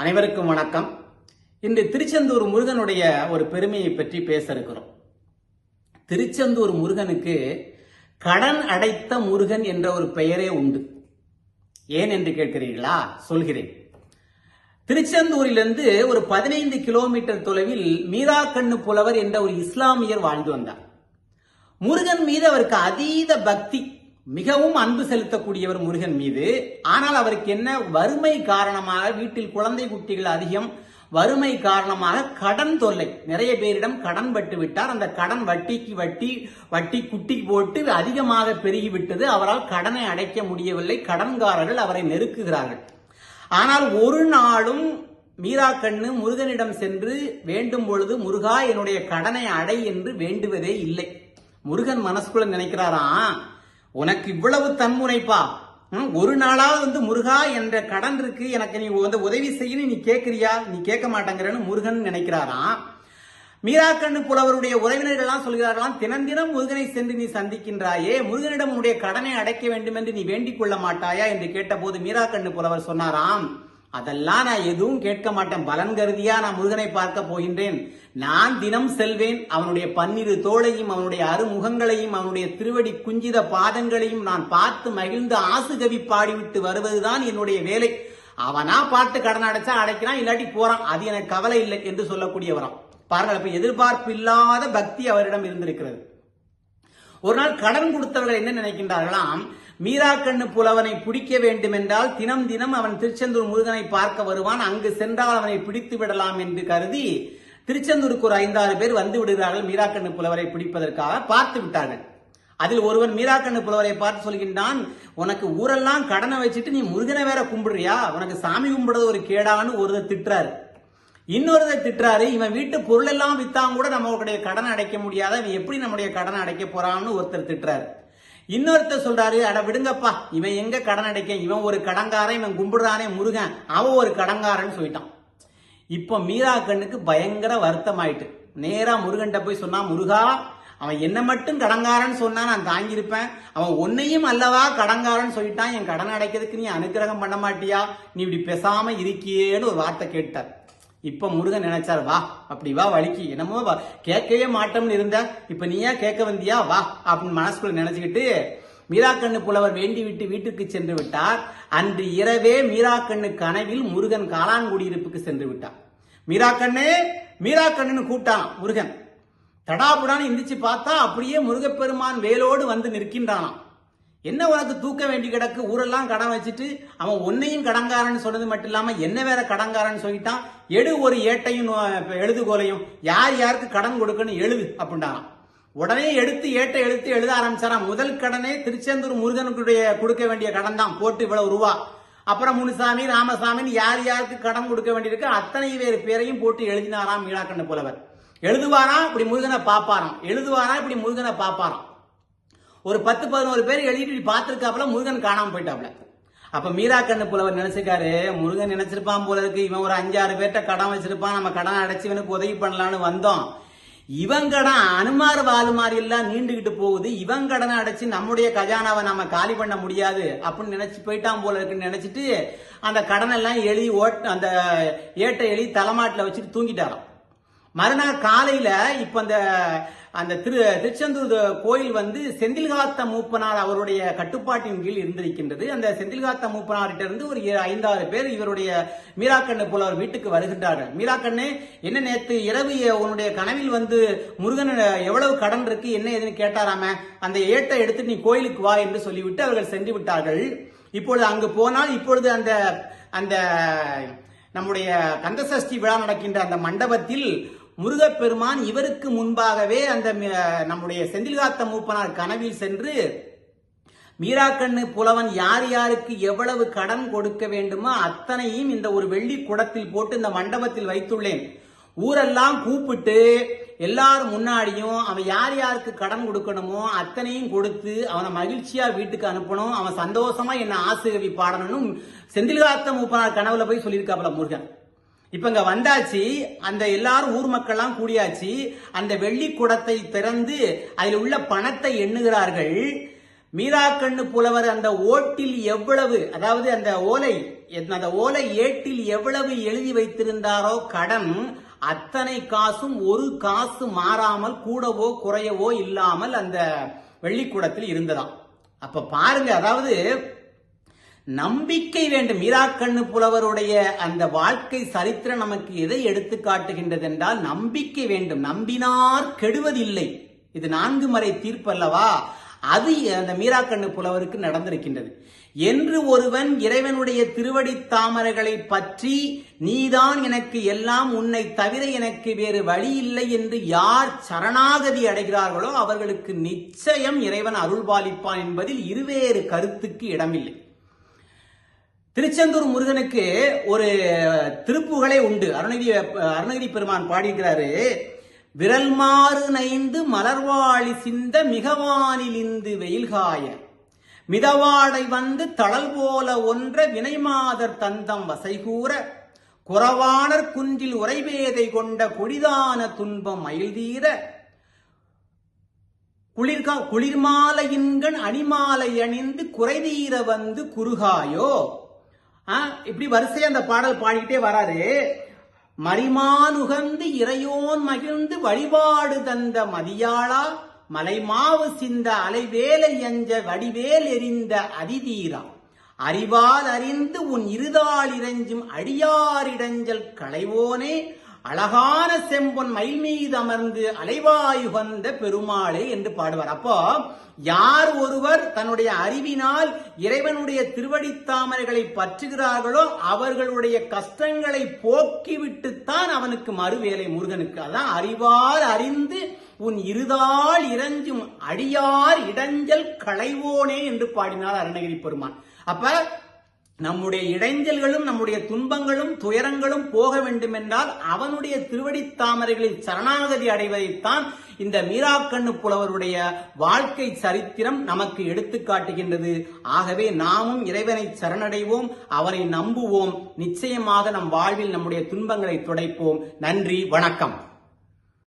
அனைவருக்கும் வணக்கம். இன்று திருச்செந்தூர் முருகனுடைய ஒரு பெருமையை பற்றி பேச இருக்கிறோம் திருச்செந்தூர் முருகனுக்கு கடன் அடைத்த முருகன் என்ற ஒரு பெயரே உண்டு. ஏன் என்று கேட்கிறீர்களா? சொல்கிறேன். திருச்செந்தூரிலிருந்து ஒரு பதினைந்து கிலோமீட்டர் தொலைவில் மீராக்கண்ணு புலவர் என்ற ஒரு இஸ்லாமியர் வாழ்ந்து வந்தார். முருகன் மீது அவருக்கு அதீத பக்தி. மிகவும் அன்பு செலுத்தக்கூடியவர் முருகன் மீது. ஆனால் அவருக்கு என்ன வறுமை காரணமாக வீட்டில் குழந்தை குட்டிகள் அதிகம் வறுமை காரணமாக கடன் தொல்லை. நிறைய பேரிடம் கடன் பட்டு விட்டார். அந்த கடன் வட்டிக்கு வட்டி வட்டி குட்டி போட்டு அதிகமாக பெருகிவிட்டது. அவரால் கடனை அடைக்க முடியவில்லை. கடன்காரர்கள் அவரை நெருக்குகிறார்கள். ஆனால் ஒரு நாளும் மீராக்கண்ணு முருகனிடம் சென்று வேண்டும் பொழுது முருகா என்னுடைய கடனை அடை என்று வேண்டுவதே இல்லை. முருகன் மனசுக்குள்ள நினைக்கிறாராம் உனக்கு இவ்வளவு தன்முனைப்பா? ம், ஒரு நாளாவது வந்து முருகா என்ற கடன் இருக்கு எனக்கு நீ வந்து உதவி செய்யணும் நீ கேட்கறியா நீ கேட்க மாட்டேங்கிறன்னு முருகன் நினைக்கிறாராம். மீராக்கண்ணு புலவருடைய உறவினர்கள்லாம் சொல்கிறார்களாம் தினம் தினம் முருகனை சென்று நீ சந்திக்கின்றாயே முருகனிடம் உன்னுடைய கடனை அடைக்க வேண்டும் என்று நீ வேண்டிக் கொள்ள மாட்டாயா? என்று கேட்டபோது மீராக்கண்ணு புலவர் சொன்னாராம் அதெல்லாம் நான் எதுவும் கேட்க மாட்டேன். பலன் கருதியா நான் முருகனை பார்க்க போகின்றேன். நான் தினம் செல்வேன் அவனுடைய பன்னிரு தோளையும் அவனுடைய அருமுகங்களையும் அவனுடைய திருவடி குஞ்சித பாதங்களையும் நான் பார்த்து மகிழ்ந்து ஆசுகவி பாடிவிட்டு வருவதுதான் என்னுடைய வேலை. அவனா பார்த்து கடன் அடைச்சா அடைக்கிறான் இல்லாட்டி போறான். அது எனக்கு கவலை இல்லை என்று சொல்லக்கூடியவராம். பாருங்கள் அப்ப எதிர்பார்ப்பு இல்லாத பக்தி அவரிடம் இருந்திருக்கிறது. ஒரு நாள் கடன் கொடுத்தவர்கள் என்ன நினைக்கின்றார்களாம்? மீராக்கண்ணு புலவனை பிடிக்க வேண்டும் என்றால் தினம் தினம் அவன் திருச்செந்தூர் முருகனை பார்க்க வருவான். அங்கு சென்றால் அவனை பிடித்து விடலாம் என்று கருதி திருச்செந்தூருக்கு ஒரு ஐந்தாறு பேர் வந்து விடுகிறார்கள் மீராக்கண்ணு புலவரை பிடிப்பதற்காக. பார்த்து விட்டார்கள் அதில் ஒருவன் மீராக்கண்ணு புலவரை பார்த்து சொல்கின்றான் உனக்கு ஊரெல்லாம் கடனை வச்சுட்டு நீ முருகனை வேற கும்பிடுறியா? உனக்கு சாமி கும்பிடுறது ஒரு கேடான்னு ஒருத்தர் திட்டுறாரு. இன்னொருத்தர் திட்டுறாரு இவன் வீட்டு பொருள் எல்லாம் வித்தாங்க கூட நம்மளுடைய கடனை அடைக்க முடியாத இவன் எப்படி நம்முடைய கடனை அடைக்க போறான்னு ஒருத்தர் திட்டுறாரு. இன்னொருத்தர் சொல்றாரு அட விடுங்கப்பா இவன் எங்க கடன் அடைக்க? இவன் ஒரு கடன்காரன் இவன் கும்பிடுறானே முருகன் அவன் ஒரு கடன்காரன்னு சொல்லிட்டான். இப்போ மீரா கண்ணுக்கு பயங்கர வருத்தம் ஆயிட்டு நேரா முருகன்ட்ட போய் சொன்னா முருகா அவன் என்ன மட்டும் கடங்காரன்னு சொன்னா நான் தாங்கியிருப்பேன். அவன் உன்னையும் அல்லவா கடங்காரன்னு சொல்லிட்டான். என் கடன் அடைக்கிறதுக்கு நீ அனுக்கிரகம் பண்ண மாட்டியா? நீ இப்படி பேசாம இருக்கியேன்னு ஒரு வார்த்தை கேட்டார். இப்ப முருகன் நினைச்சார் வா அப்படி வா வலிக்கு என்னமோ வா கேட்கவே மாட்டோம்னு இருந்த. இப்ப நீயா கேட்க வந்தியா? வா அப்படின்னு மனசுக்குள்ள நினைச்சுக்கிட்டு மீராக்கண்ணு புலவர் வேண்டிவிட்டு வீட்டுக்கு சென்று விட்டார். அன்று இரவே மீராக்கண்ணு கனவில் முருகன் காளான்குடியிருப்புக்கு சென்று விட்டார். மீராக்கண்ணு மீராக்கண்ணுன்னு கூப்பிட்டான் முருகன். தடாபுடான்னு எந்திரிச்சு பார்த்தா அப்படியே முருகப்பெருமான் வேலோடு வந்து நிற்கின்றானாம். என்ன உனக்கு தூக்க வேண்டி கிடக்கு? ஊரெல்லாம் கடன் வச்சுட்டு அவன் உன்னையும் கடங்காரன்னு சொன்னது மட்டும் இல்லாமல் என்ன வேற கடங்காரன்னு சொல்லிட்டான்? எடு ஒரு ஏட்டையும் எழுதுகோலையும். யார் யாருக்கு கடன் கொடுக்கணும் எழுது அப்படின்றாராம் உடனே எடுத்து ஏட்டை எடுத்து எழுத ஆரம்பிச்சாராம். முதல் கடனே திருச்செந்தூர் முருகனுக்குடைய கொடுக்க வேண்டிய கடன் தான் போட்டு இவ்வளவு ரூபா. அப்புறம் முனுசாமி ராமசாமின்னு யார் யாருக்கு கடன் கொடுக்க வேண்டியிருக்கு அத்தனை பேர் பேரையும் போட்டு எழுதினாராம் மீனாக்கண்ண புலவர். எழுதுவாராம் இப்படி முருகனை பாப்பாராம். எழுதுவாராம் இப்படி முருகனை பாப்பாராம். ஒரு பத்து பதினோரு பேர் எழுதிட்டு இப்படி பார்த்திருக்காப்புல முருகன் காணாம போயிட்டாப்ல அப்ப மீராக்கண்ணு புலவர் நினைச்சிருக்காரு முருகன் நினைச்சிருப்பான் போல இருக்கு. இவன் ஒரு அஞ்சாறு பேர்ட்ட கடன் வச்சிருப்பான். நம்ம கடன் அடைச்சு இவனுக்கு உதவி பண்ணலான்னு வந்தோம். இவங்கடா அனுமார் வாலுமார் எல்லாம் நீண்டுகிட்டு போகுது. இவன் கடனை அடைச்சு நம்முடைய கஜானாவை நம்ம காலி பண்ண முடியாது அப்படின்னு நினைச்சு போயிட்டான் போல இருக்குன்னு நினைச்சிட்டு அந்த கடனெல்லாம் எலி ஓட் அந்த ஏட்டை எலி தலைமாட்டில் வச்சுட்டு தூங்கிட்டாராம். மறுநாள் காலையில இப்ப அந்த அந்த திரு திருச்செந்தூர் கோயில் வந்து செந்தில்காத்த மூப்பனார் அவருடைய கட்டுப்பாட்டின் கீழ் இருந்திருக்கின்றது. அந்த செந்தில்காத்த மூப்பனார்கிட்ட இருந்து ஒரு ஐந்தாறு பேர் இவருடைய மீராக்கண்ணு புலவர் வீட்டுக்கு வருகின்றார்கள். மீராக்கண்ணு என்ன நேத்து இரவு உன்னுடைய கனவில் வந்து முருகன் எவ்வளவு கடன் இருக்கு என்ன ஏதுன்னு கேட்டாராம அந்த ஏட்டை எடுத்து நீ கோயிலுக்கு வா என்று சொல்லிவிட்டு அவர்கள் சென்று விட்டார்கள். இப்பொழுது அங்கு போனால் இப்பொழுது அந்த அந்த நம்முடைய கந்தசஷ்டி விழா நடக்கின்ற அந்த மண்டபத்தில் முருகப்பெருமான் இவருக்கு முன்பாகவே அந்த நம்முடைய செந்தில்காத்த மூப்பனார் கனவில் சென்று மீராக்கண்ணு புலவன் யார் யாருக்கு எவ்வளவு கடன் கொடுக்க வேண்டுமோ அத்தனையும் இந்த ஒரு வெள்ளி குடத்தில் போட்டு இந்த மண்டபத்தில் வைத்துள்ளேன். ஊரெல்லாம் கூப்பிட்டு எல்லாரும் முன்னாடியும் அவன் யார் யாருக்கு கடன் கொடுக்கணுமோ அத்தனையும் கொடுத்து அவனை மகிழ்ச்சியா வீட்டுக்கு அனுப்பணும். அவன் சந்தோஷமா என்ன ஆசிரியவி பாடணும்னு செந்தில்காத்த மூப்பனார் கனவுல போய் சொல்லியிருக்காப்புல முருகன். இப்ப இங்க வந்தாச்சு அந்த எல்லாரும் ஊர் மக்கள்லாம் கூடியாச்சு அந்த வெள்ளி குடத்தை திறந்து அதில் உள்ள பணத்தை எண்ணுகிறார்கள். மீராக்கண்ணு புலவர் அந்த ஓட்டில் எவ்வளவு அதாவது அந்த ஓலை அந்த ஓலை ஏட்டில் எவ்வளவு எழுதி வைத்திருந்தாரோ கடன் அத்தனை காசும் ஒரு காசு மாறாமல் கூடவோ குறையவோ இல்லாமல் அந்த வெள்ளிக்கூடத்தில் இருந்ததாம். அப்ப பாருங்க அதாவது நம்பிக்கை வேண்டும். மீராக்கண்ணு புலவருடைய அந்த வாழ்க்கை சரித்திரம் நமக்கு எதை எடுத்து காட்டுகின்றது என்றால் நம்பிக்கை வேண்டும். நம்பினார் கெடுவதில்லை. இது நான்கு மறை தீர்ப்பல்லவா? அது அந்த மீராக்கண்ணு புலவருக்கு நடந்திருக்கின்றது. என்று ஒருவன் இறைவனுடைய திருவடி தாமரைகளை பற்றி நீதான் எனக்கு எல்லாம் உன்னை தவிர எனக்கு வேறு வழி இல்லை என்று யார் சரணாகதி அடைகிறார்களோ அவர்களுக்கு நிச்சயம் இறைவன் அருள்பாலிப்பான் என்பதில் இருவேறு கருத்துக்கு இடமில்லை. திருச்செந்தூர் முருகனுக்கு ஒரு திருப்புகளே உண்டு. அருணகிரி அருணகிரி பெருமான் பாடியிருக்கிறாரு விரல் மாறு நைந்து மலர்வாழி சிந்த மிகவானிலிந்து வெயில்காய மிதவாடை வந்து தளல் போல ஒன்ற வினைமாதர் தந்தம் வசைகூற. குறவானர் குன்றில் உறைவேதை கொண்ட கொடிதான துன்பம் மயில்தீர. குளிர்கா குளிர்மாலையின்கண் அணிமாலை அணிந்து குறைதீர வந்து குறுகாயோ. இப்படி வரிசையா அந்த பாடல் பாடிக்கிட்டே வராரு. மரிமானுகந்து இறையோன் மகிழ்ந்து வழிபாடு தந்த மதியாளா மலைமாவு சிந்த அலைவேலை எஞ்ச வடிவேல் எரிந்த அதிதீரா. அறிவால் அறிந்து உன் இருதாள் இறைஞ்சும் அடியாரிடஞ்சல் களைவோனே அழகான செம்பொன் மயில் மீது அமர்ந்து அலைவாயுகந்த பெருமாளே என்று பாடுவார். அப்போ யார் ஒருவர் தன்னுடைய அறிவினால் இறைவனுடைய திருவடித்தாமரைகளை பற்றுகிறார்களோ அவர்களுடைய கஷ்டங்களை போக்கிவிட்டுத்தான் அவனுக்கு மறுவேலை முருகனுக்கு. அதான் அறிவால் அறிந்து உன் இருதால் இறஞ்சும் அடியார் இடைஞ்சல் களைவோனே என்று பாடினார் அருணகிரி பெருமான். அப்ப நம்முடைய இடைஞ்சல்களும் நம்முடைய துன்பங்களும் துயரங்களும் போக வேண்டும் என்றால் அவனுடைய திருவடி தாமரைகளில் சரணாகதி அடைவதைத்தான் இந்த மீராக்கண்ணு புலவருடைய வாழ்க்கை சரித்திரம் நமக்கு எடுத்து காட்டுகின்றது. ஆகவே நாமும் இறைவனை சரணடைவோம் அவரை நம்புவோம். நிச்சயமாக நம் வாழ்வில் நம்முடைய துன்பங்களை துடைப்போம். நன்றி வணக்கம்.